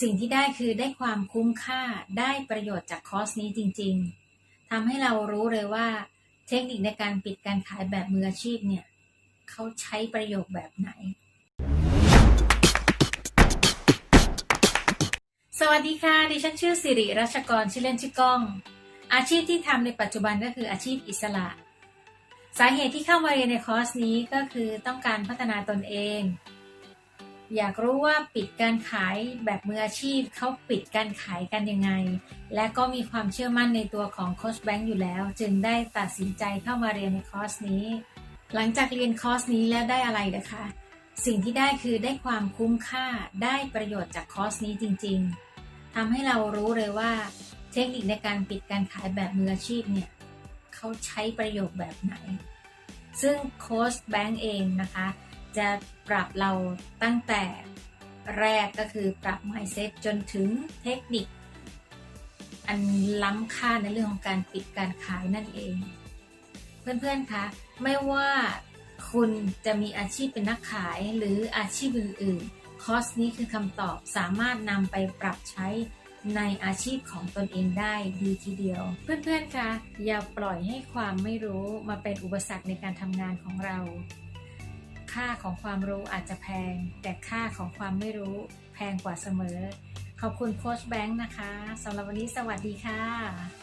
สิ่งที่ได้คือได้ความคุ้มค่าได้ประโยชน์จากคอร์สนี้จริง ๆทำให้เรารู้เลยว่า เทคนิคในการปิดการขายแบบมืออาชีพเนี่ยเขาใช้ประโยคแบบไหน สวัสดีค่ะ ดิฉันชื่อสิริรัชกรชื่อเล่นชื่อก้อง อาชีพที่ทำในปัจจุบันก็คืออาชีพอิสระ สาเหตุที่เข้ามาเรียนในคอร์สนี้ก็คือต้องการพัฒนาตนเอง อยากรู้ว่าปิดการขายแบบมืออาชีพเขาปิดการขายกันยังไง และก็มีความเชื่อมั่นในตัวของโคชแบงค์อยู่แล้ว จึงได้ตัดสินใจเข้ามาเรียนในคอร์สนี้ หลังจากเรียนคอร์สนี้แล้วได้อะไรนะคะ สิ่งที่ได้คือได้ความคุ้มค่าได้ประโยชน์จากคอร์สนี้จริง ๆทำให้เรารู้เลยว่าเทคนิคในการปิดการขายแบบมืออาชีพเนี่ยเขาใช้ประโยคแบบไหน ซึ่งโค้ชแบงค์เองนะคะ จะปรับเราตั้งแต่แรกก็คือปรับ mindset จนถึงเทคนิค อันล้ำค่าในเรื่องของการปิดการขายนั่นเอง เพื่อนๆคะไม่ว่าคุณจะมีอาชีพเป็นนักขายหรืออาชีพอื่นๆ คอร์สนี้คือคำตอบสามารถนำไปปรับใช้ในอาชีพของตนเองได้ดีทีเดียว เพื่อนๆคะอย่าปล่อยให้ความไม่รู้มาเป็นอุปสรรคในการทำงานของเรา ค่าของความรู้อาจจะแพง แต่ค่าของความไม่รู้แพงกว่าเสมอ ขอบคุณโค้ชแบงค์นะคะสำหรับวันนี้สวัสดีค่ะ